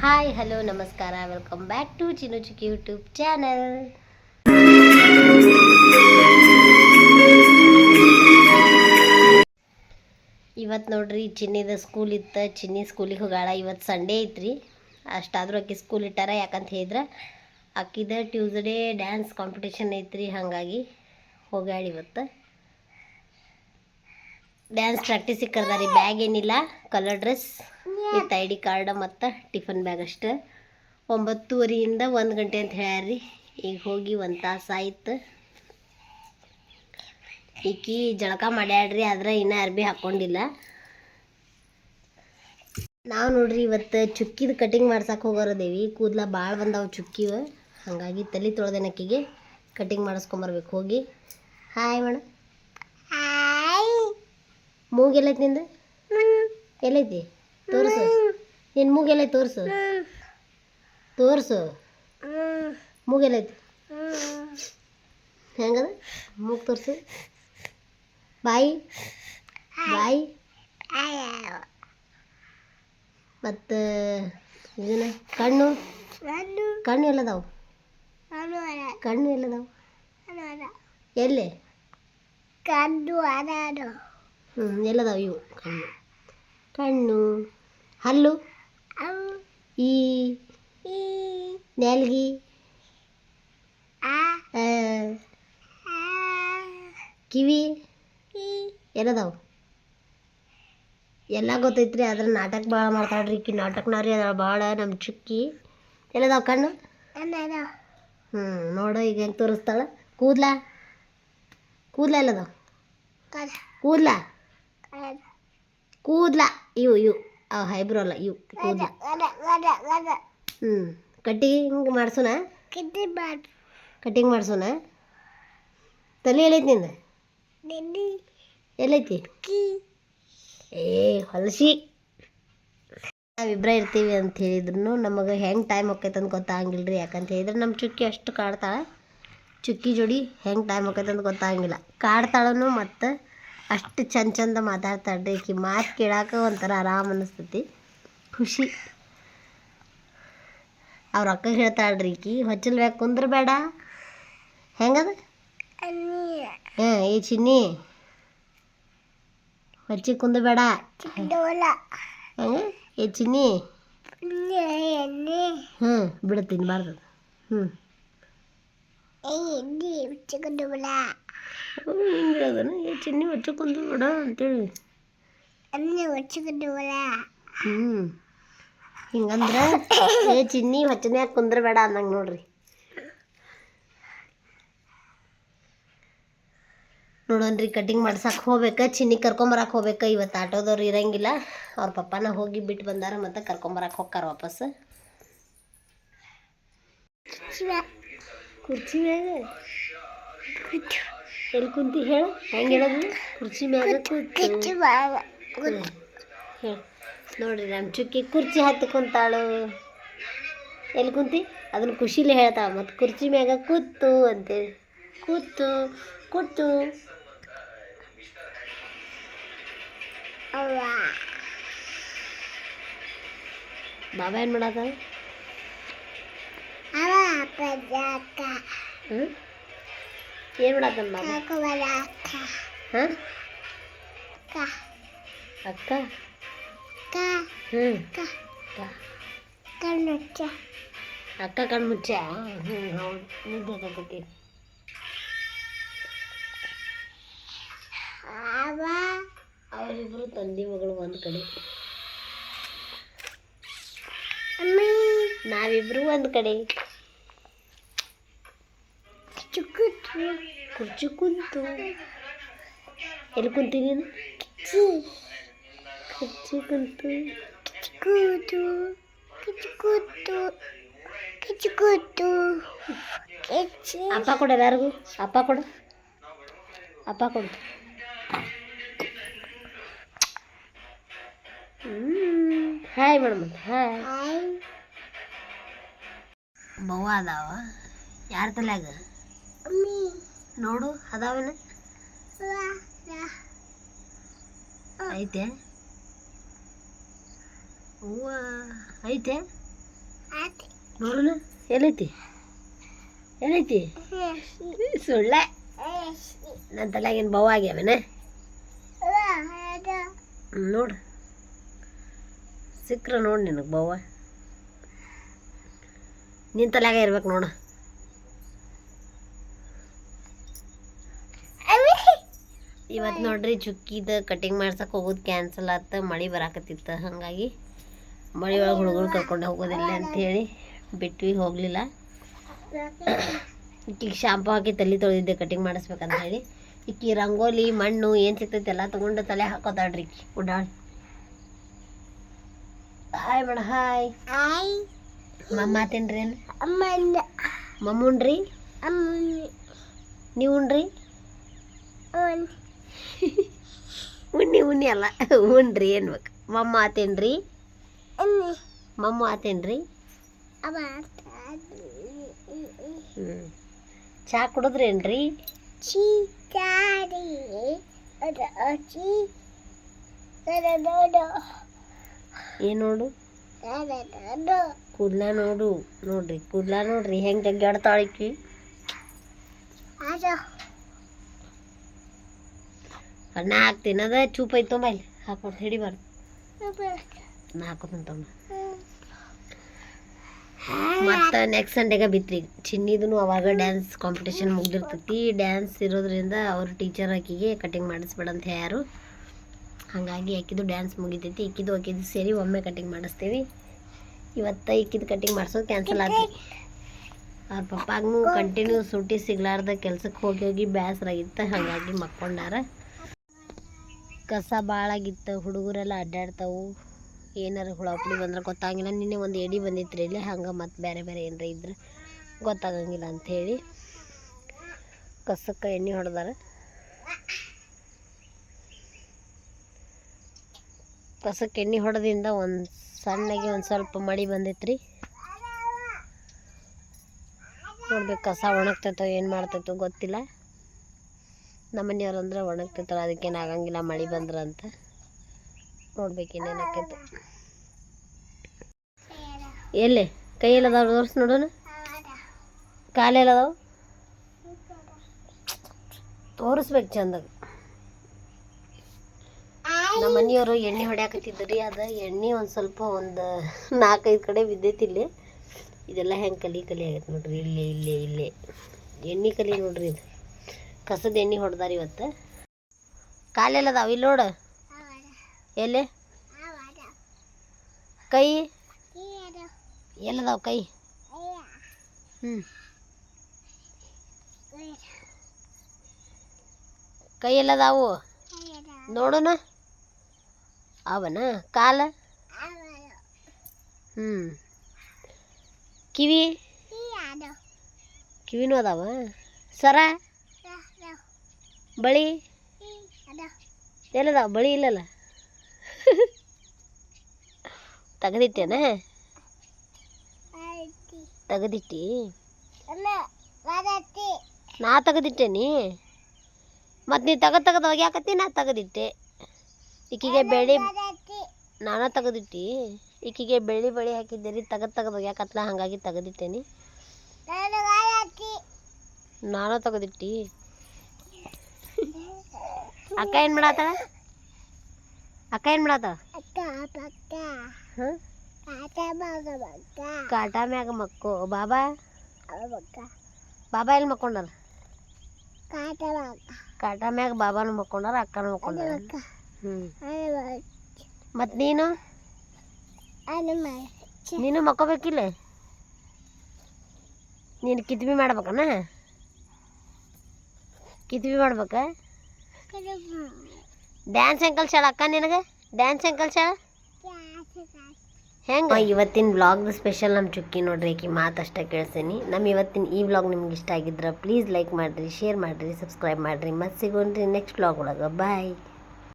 Hi, hello, ನಮಸ್ಕಾರ. Welcome back to Chinnu YouTube channel ಇವತ್ತು ನೋಡ್ರಿ, ಚಿನ್ನಿದ ಸ್ಕೂಲ್ ಇತ್ತು. ಚಿನ್ನಿ ಸ್ಕೂಲಿಗೆ ಹೋಗಾಳ. ಇವತ್ತು ಸಂಡೇ ಐತ್ರಿ. ಅಷ್ಟಾದರೂ ಆಕಿ ಸ್ಕೂಲ್ ಇಟ್ಟಾರ ಯಾಕಂತ ಹೇಳಿದ್ರೆ, ಆಕಿದ ಟ್ಯೂಸ್ಡೇ ಡ್ಯಾನ್ಸ್ ಕಾಂಪಿಟೇಷನ್ ಐತ್ರಿ. ಹಾಗಾಗಿ ಹೋಗ್ಯಾಳ ಇವತ್ತು. ಡ್ಯಾನ್ಸ್ ಪ್ರಾಕ್ಟೀಸಿಗೆ ಕರ್ದಾರಿ ಬ್ಯಾಗ್ ಏನಿಲ್ಲ. Colour dress with I D card ಮತ್ತು ಟಿಫನ್ ಬ್ಯಾಗ್ ಅಷ್ಟೆ. ಒಂಬತ್ತುವರೆಯಿಂದ ಒಂದು ಗಂಟೆ ಅಂತ ಹೇಳ್ಯಾರಿ ಈಗ ಹೋಗಿ ಒಂದು ತಾಸು ಆಯ್ತು. ಈಕಿ ಜಳಕ ಮಾಡ್ಯಾಡ್ರಿ ಆದ್ರೆ ಇನ್ನೂ ಅರ್ಬಿ ಹಾಕ್ಕೊಂಡಿಲ್ಲ ನಾವು ನೋಡ್ರಿ ಇವತ್ತು ಚುಕ್ಕಿದ ಕಟಿಂಗ್ ಮಾಡ್ಸಕ್ಕೆ ಹೋಗೋರದೇವಿ ಕೂದಲ ಭಾಳ ಬಂದಾವು ಚುಕ್ಕಿವ. ಹಾಗಾಗಿ ತಲೆ ತೊಳೆದನಕ್ಕಿಗೆ ಕಟಿಂಗ್ ಮಾಡಿಸ್ಕೊಂಬರ್ಬೇಕು. ಹೋಗಿ. ಹಾಯ್ ಮೇಡಮ್ ಮೂಗ್ ಎಲ್ಲೈತಿ ನಿಂದು ಎಲ್ಲೈತಿ? ತೋರಿಸು. ನಿನ್ನ ಮೂಗ್ ಎಲ್ಲೈತಿ ತೋರಿಸು. ತೋರಿಸು. ಮೂಗ್ ಎಲ್ಲೈತಿ ಹೆಂಗದ? ಮೂಗ್ ತೋರಿಸು. ಬಾಯಿ. ಬಾಯಿ. ಮತ್ತು ಇದನ್ನ? ಕಣ್ಣು. ಕಣ್ಣು. ಎಲ್ಲದಾವು? ಕಣ್ಣು ಎಲ್ಲದಾವು? ಎಲ್ಲಿ? ಹ್ಞೂ ಎಲ್ಲದಾವು ಇವು. ಕಣ್ಣು. ಕಣ್ಣು. ಹಲ್ಲು. ಈ. ನೆಲ್ಗಿ. ಕಿವಿ. ಎಲ್ಲದಾವು. ಎಲ್ಲ ಗೊತ್ತೈತ್ರಿ ಅದ್ರ ನಾಟಕ ಭಾಳ ಮಾಡ್ತಾಳ್ರಿ ಈಕಿ ನಾಟಕನವ್ರಿ ಅದ ಭಾಳ ನಮ್ಮ ಚುಕ್ಕಿ. ಎಲ್ಲದಾವ ಕಣ್ಣು? ಹ್ಞೂ ನೋಡು ಈಗ ಹೆಂಗೆ ತೋರಿಸ್ತಾಳ. ಕೂದ್ಲ? ಕೂದ್ಲ ಎಲ್ಲದಾವ? ಕೂದ್ಲ? ಕೂದ್ಲ ಇವು ಇವು. ಅವು ಹೈಬ್ರೋ ಅಲ್ಲ ಇವು ಕೂದ್ಲ. ಹ್ಞೂ ಕಟ್ಟಿಂಗ್ ಮಾಡ್ಸೋಣ? ಕಟ್ಟಿಂಗ್ ಮಾಡ್ಸೋಣ? ತಲೆ ಎಲ್ಲೈತಿ ನಿಂದ? ಎಲ್ಲೈತಿ? ಏ ಹೊಲಸಿ. ನಾವಿಬ್ಬರ ಇರ್ತೀವಿ ಅಂತ ಹೇಳಿದ್ರು ನಮಗೆ ಹೆಂಗೆ ಟೈಮ್ ಹೋಗ್ತೈತೆ ಅಂತ ಗೊತ್ತಾಗಂಗಿಲ್ಲ ರೀ ಯಾಕಂತ ಹೇಳಿದ್ರೆ ನಮ್ಮ ಚುಕ್ಕಿ ಅಷ್ಟು ಕಾಡ್ತಾಳೆ. ಚುಕ್ಕಿ ಜೋಡಿ ಹೆಂಗೆ ಟೈಮ್ ಹೋಗ್ತೈತೆ ಅಂತ ಗೊತ್ತಾಗಂಗಿಲ್ಲ. ಕಾಡ್ತಾಳನು ಮತ್ತು ಅಷ್ಟು ಚಂದ ಚಂದ ಮಾತಾಡ್ತಾಳೆ ಈಕಿ ಮಾತು ಕೇಳಾಕ ಒಂಥರ ಆರಾಮ್ ಅನಿಸ್ತೈತಿ. ಖುಷಿ. ಅವ್ರ ಅಕ್ಕ ಹೇಳ್ತಾಳ್ರಿ ಈಕಿ ಹೊಚ್ಚಲ್ ಬ್ಯಾಗ ಕುಂದ್ರ ಬೇಡ ಹೆಂಗದ? ಹಾಂ ಏ ಚಿನ್ನಿ. ಹೊಚ್ಚಿ ಕುಂದ್ರ ಬೇಡ ಹೆಂಗ ಏ ಚಿನ್ನಿ. ಹ್ಞೂ ಬಿಡು ತಿನ್ಬಾರ್ದು. ಹ್ಞೂ ಹಿಂಗಿರೋದನ ಏ ಚಿನ್ನಿ ಹೊಚ್ಚ ಕುಂದ್ರ ಬೇಡ ಅಂತೇಳಿ ಹ್ಞೂ ಹಿಂಗಂದ್ರೆ ಏ ಚಿನ್ನಿ ಹೊಚ್ಚನ್ಯಾಗ ಕುಂದ್ರಬೇಡ ಅನ್ನಂಗೆ ನೋಡ್ರಿ. ನೋಡೋಣ್ರಿ ಕಟಿಂಗ್ ಮಾಡ್ಸಕ್ಕೆ ಹೋಗ್ಬೇಕು ಚಿನ್ನಿ ಕರ್ಕೊಂಬರಕ್ಕೆ ಹೋಗ್ಬೇಕ. ಇವತ್ತು ಆಟೋದವ್ರು ಇರಂಗಿಲ್ಲ. ಅವ್ರ ಪಪ್ಪನ ಹೋಗಿ ಬಿಟ್ಟು ಬಂದಾರ ಮತ್ತು ಕರ್ಕೊಂಬರಕ್ಕೆ ಹೋಗ್ತಾರ ವಾಪಸ್. ಕುರ್ಚಿ ಮ್ಯಾಗ? ಎಲ್ಲಿ ಕುಂತಿ ಹೇಳು? ಹೆಂಗೆ ಹೇಳೋದು? ಕುರ್ಚಿ ಮ್ಯಾಗ ಕೂತು. ಹೇಳು. ನೋಡ್ರಿ ನಮ್ಮ ಚುಕ್ಕಿ ಕುರ್ಚಿ ಹತ್ತಿ ಕುಂತಾಳು. ಎಲ್ಲಿ ಕುಂತಿ? ಅದನ್ನ ಖುಷಿಲಿ ಹೇಳ್ತಾಳ ಮತ್ತು ಕುರ್ಚಿ ಮ್ಯಾಗ ಕೂತು ಅಂತೇಳಿ. ಕೂತು ಕೂತು. ಬಾಬಾ ಏನು ಮಾಡತ್ತ ಏನು ಮಾಡತ್ತ ಬಾಬಾ ಹಾಂ ಅಕ್ಕ ಹ್ಞೂ ಅಕ್ಕ ಕಣ್ಣು ಮುಚ್ಚ ಹ್ಞೂ ಹೌದು ನಿದ್ದೆ ತಗೋತಿ ಅವರಿಬ್ರು ತಂದಿ ಮಗಳು ಒಂದು ಕಡೆ ನಾವಿಬ್ರು ಒಂದು ಕಡೆ ಕುರ್ಚಿ ಕುಂತು ಎಲ್ಲಿ ಕುಂತೀನಿ? ಕಿಚ್ಚು. ಕುರ್ಚಿ ಕುಂತು ಕೂತು ಕಿಚ್ಚು ಕೂತು ಕಿಚ್ಚು. ಕೂತು ಕಿಚ್ಚು ಅಪ್ಪ ಕೊಡು ಎಲ್ಲರಿಗೂ. ಅಪ್ಪ ಕೊಡು. ಅಪ್ಪ ಕೊಡು. ಹಾಯ್ ಮೇಡಮ್ ಹಾಯ್ ಹಾಯ್ ಬವ್ವ ಅದಾವ ಯಾರ ತಲ್ಯಾಗ? ನೋಡು, ಅದಾವನ? ಐತೆ? ಹೂವ, ಐತೆ? ನೋಡೋಣ ಎಲ್ಲೈತಿ ಎಲ್ಲೈತಿ ಸುಳ್ಳೆ. ನನ್ನ ತಲೆಗೇನು ಬವ ಆಗ್ಯಾವೇನ ನೋಡು. ಸಿಕ್ಕ್ರ ನೋಡು ನಿನಗೆ ಬವ್ವ ನಿನ್ನ ತಲೆಯಾಗ ಇರ್ಬೇಕು ನೋಡು. ಇವತ್ತು ನೋಡ್ರಿ ಚುಕ್ಕಿದ ಕಟಿಂಗ್ ಮಾಡ್ಸಕ್ಕೆ ಹೋಗೋದು ಕ್ಯಾನ್ಸಲ್ ಆತ ಮಳೆ ಬರಾಕತ್ತಿತ್ತು. ಹಾಗಾಗಿ ಮಳೆ ಒಳಗೆ ಹುಡುಗರು ಕರ್ಕೊಂಡು ಹೋಗೋದಿಲ್ಲ ಅಂಥೇಳಿ ಬಿಟ್ವಿ ಹೋಗಲಿಲ್ಲ. ಈಕಿಗೆ ಶಾಂಪು ಹಾಕಿ ತಲೆ ತೊಳೆದಿದ್ದೆ ಕಟಿಂಗ್ ಮಾಡಿಸ್ಬೇಕಂತ ಹೇಳಿ. ಈಕಿ ರಂಗೋಲಿ ಮಣ್ಣು ಏನು ಸಿಗ್ತೈತೆ ಎಲ್ಲ ತೊಗೊಂಡು ತಲೆ ಹಾಕೋತಾಳ್ರಿ ಈಕಿ. ಉಡಾಳ್. ಹಾಯ್ ಮೇಡ ಹಾಯ್ ಹಾಯ್ ಮಮ್ಮ ತಿನ್ರಿ ಏನು ಅಮ್ಮ ಮಮ್ಮುಣ್ರಿ? ಅಮ್ಮನ ನೀವು ಉಣ್ರಿ ಉಣ್ಣಿ ಉಣ್ಣಿ ಅಲ್ಲ. ಉಣ್ರಿ ಅನ್ಬೇಕು ಮಮ್ಮ ಆತೇನ್ರಿ? ಮಮ್ಮ ಆತೇನ್ರಿ? ಹ್ಞೂ ಚಾ ಕುಡಿದ್ರೇನ್ರಿ? ಏನು ನೋಡು? ಕೂದ್ಲ ನೋಡು. ನೋಡ್ರಿ ಕೂದ್ಲ ನೋಡ್ರಿ. ಹೆಂಗೆ ಜಗ್ಗಾಡ್ತಾಳಿಕಿ ಅದು ದಿನದ ಅದ ಚೂಪ್ ಐತೆ ತೊಂಬಲ್ಲಿ ಹಾಕೊಂಡು ಹಿಡಿಬಾರ್ದು ನಾ ಹಾಕೋತೀನಿ ತೊಂಬ ಮತ್ತು ನೆಕ್ಸ್ಟ್ ಸಂಡೇಗೆ ಬಿತ್ರಿ. ಚಿನ್ನಿದೂ ಅವಾಗ ಡ್ಯಾನ್ಸ್ ಕಾಂಪಿಟೇಷನ್ ಮುಗ್ದಿರ್ತೈತಿ. ಡ್ಯಾನ್ಸ್ ಇರೋದ್ರಿಂದ ಅವ್ರ ಟೀಚರ್ ಆಕಿಗೆ ಕಟಿಂಗ್ ಮಾಡಿಸ್ಬೇಡ ಅಂತ ಯಾರು ಹಾಗಾಗಿ ಆಕಿದು ಡ್ಯಾನ್ಸ್ ಮುಗಿತೈತಿ. ಇಕ್ಕಿದು ಆಕಿದು ಸೇರಿ ಒಮ್ಮೆ ಕಟಿಂಗ್ ಮಾಡಿಸ್ತೀವಿ. ಇವತ್ತು ಇಕ್ಕಿದು ಕಟಿಂಗ್ ಮಾಡಿಸೋದು ಕ್ಯಾನ್ಸಲ್ ಆಗಿ ಅವ್ರ ಪಪ್ಪಾಗೂ ಕಂಟಿನ್ಯೂ ಸೂಟಿ ಸಿಗ್ಲಾರ್ದ ಕೆಲ್ಸಕ್ಕೆ ಹೋಗಿ ಹೋಗಿ ಬೇಸರಾಗಿತ್ತು ಹಾಗಾಗಿ ಮಕ್ಕೊಂಡಾರ. ಕಸ ಭಾಳ ಆಗಿತ್ತು ಹುಡುಗರೆಲ್ಲ ಅಡ್ಡಾಡ್ತಾವು. ಏನಾರ ಹುಳ ಹುಳಿ ಬಂದ್ರೆ ಗೊತ್ತಾಗಿಲ್ಲ. ನಿನ್ನೆ ಒಂದು ಎಡಿ ಬಂದಿತ್ತು ಇಲ್ಲಿ, ಹಂಗೆ ಮತ್ತು ಬೇರೆ ಬೇರೆ ಏನಾರ ಇದ್ರೆ ಗೊತ್ತಾಗಂಗಿಲ್ಲ ಅಂಥೇಳಿ ಕಸಕ್ಕೆ ಎಣ್ಣೆ ಹೊಡೆದಾರ. ಕಸಕ್ಕೆ ಎಣ್ಣೆ ಹೊಡೆದಿಂದ ಒಂದು ಸಣ್ಣಗೆ ಒಂದು ಸ್ವಲ್ಪ ಮಳೆ ಬಂದೈತ್ರಿ. ನೋಡ್ಬೇಕು ಕಸ ಒಣಗ್ತೈತೋ ಏನು ಮಾಡ್ತೈತೋ ಗೊತ್ತಿಲ್ಲ. ನಮ್ಮ ಮನೆಯವ್ರು ಅಂದ್ರೆ ಒಣಗ್ತಿರ್ತಾರೆ ಅದಕ್ಕೇನು ಆಗಂಗಿಲ್ಲ, ಮಳೆ ಬಂದ್ರೆ ಅಂತ ನೋಡ್ಬೇಕು ಇನ್ನೇನು ಆಕೈತೆ. ಎಲ್ಲಿ? ಕೈಯಲ್ಲಿ ಅದಾವ ತೋರಿಸಿ ನೋಡೋಣ? ಕಾಲೆಲ್ಲ ಅದಾವ ತೋರಿಸ್ಬೇಕು ಚಂದಾಗ. ನಮ್ಮ ಮನೆಯವರು ಎಣ್ಣೆ ಹೊಡ್ಯಾಕತ್ತಿದ್ರಿ ಅದು ಎಣ್ಣೆ ಒಂದು ಸ್ವಲ್ಪ ಒಂದು ನಾಲ್ಕೈದು ಕಡೆ ಬಿದ್ದೈತಿ ಇಲ್ಲಿ. ಇದೆಲ್ಲ ಹೆಂಗೆ ಕಲಿ ಕಲಿ ಆಗೈತೆ ನೋಡ್ರಿ, ಇಲ್ಲಿ ಇಲ್ಲಿ ಇಲ್ಲಿ. ಎಣ್ಣೆ ಕಲಿ ನೋಡ್ರಿ ಇದು. ಕಸದ ಎಣ್ಣೆ ಹೊಡೆದಾರ ಇವತ್ತು. ಕಾಲೆಲ್ಲ ಅದಾವ? ಇಲ್ಲಿ ನೋಡು. ಎಲ್ಲಿ? ಕೈ? ಎಲ್ಲದಾವ ಕೈ? ಹ್ಞೂ ಕೈ ಎಲ್ಲದಾವು ನೋಡೋಣ ಅವನ? ಕಾಲ? ಹ್ಞೂ ಕಿವಿ? ಕಿವಿನೂ ಅದಾವ? ಸರ? ಬಳಿ? ಏನದ ಬಳಿ ಇಲ್ಲಲ್ಲ? ತೆಗೆದಿಟ್ಟೇನ? ತೆಗೆದಿಟ್ಟಿ? ನಾ ತೆಗೆದಿಟ್ಟೇನಿ. ಮತ್ತು ನೀ ತೆಗೆದು ತೆಗೆದು ಒಗ್ಯಾಕತ್ತಿ ನಾ ತೆಗೆದಿಟ್ಟೆ. ಈಕಿಗೆ ಬೆಳಿ ನಾನ ತೆಗೆದಿಟ್ಟಿ. ಈಕಿಗೆ ಬೆಳ್ಳಿ ಬಳಿ ಹಾಕಿದ್ದೆ ರೀ ತೆಗೆದು ತೆಗೆದು ಒಗ್ಯಾಕತ್ಲ ಹಾಗಾಗಿ ತೆಗೆದಿಟ್ಟೇನಿ. ನಾನು ತೆಗೆದಿಟ್ಟಿ. ಅಕ್ಕ ಏನು ಮಾಡತ್ತಾಳ? ಅಕ್ಕ ಏನು ಮಾಡತ್ತಾಳ? ಕಾಟ ಮ್ಯಾಗ ಮಕ್ಕೋ. ಬಾಬಾ? ಬಾಬಾ ಎಲ್ಲಿ ಮಕ್ಕೊಂಡಾರ? ಕಾಟ ಮ್ಯಾಗ. ಬಾಬಾನು ಮಕ್ಕೊಂಡಾರ ಅಕ್ಕನೂ ಮಕ್ಕೊಂಡಾರ? ಹ್ಞೂ ಮತ್ತು ನೀನು? ನೀನು ಮಕ್ಕೋಬೇಕಿಲ್ಲ? ನೀನು ಕಿತ್ಬಿ ಮಾಡ್ಬೇಕನ? ಕಿತ್ಬಿ ಮಾಡ್ಬೇಕಾ? ಡ್ಯಾನ್ಸ್ ಅಂಕಲ್ ಶಾಳ ಅಕ್ಕ ನಿನಗೆ? ಡ್ಯಾನ್ಸ್ ಹೆಂಗೆ ಕಲ್ಸಾಳ ಹೆಂಗೆ? ಇವತ್ತಿನ ಬ್ಲಾಗ್ದು ಸ್ಪೆಷಲ್ ನಮ್ಮ ಚುಕ್ಕಿ ನೋಡ್ರಿ, ಆಕಿ ಮಾತಷ್ಟೇ ಕೇಳ್ಸೀನಿ. ನಮ್ಮ ಇವತ್ತಿನ ಈ ಬ್ಲಾಗ್ ನಿಮ್ಗೆ ಇಷ್ಟ ಆಗಿದ್ರೆ ಪ್ಲೀಸ್ ಲೈಕ್ ಮಾಡಿರಿ ಶೇರ್ ಮಾಡಿರಿ ಸಬ್ಸ್ಕ್ರೈಬ್ ಮಾಡಿರಿ. ಮತ್ತೆ ಸಿಗೋಣ್ರಿ ನೆಕ್ಸ್ಟ್ ಬ್ಲಾಗ್ ಒಳಗೆ. ಬಾಯ್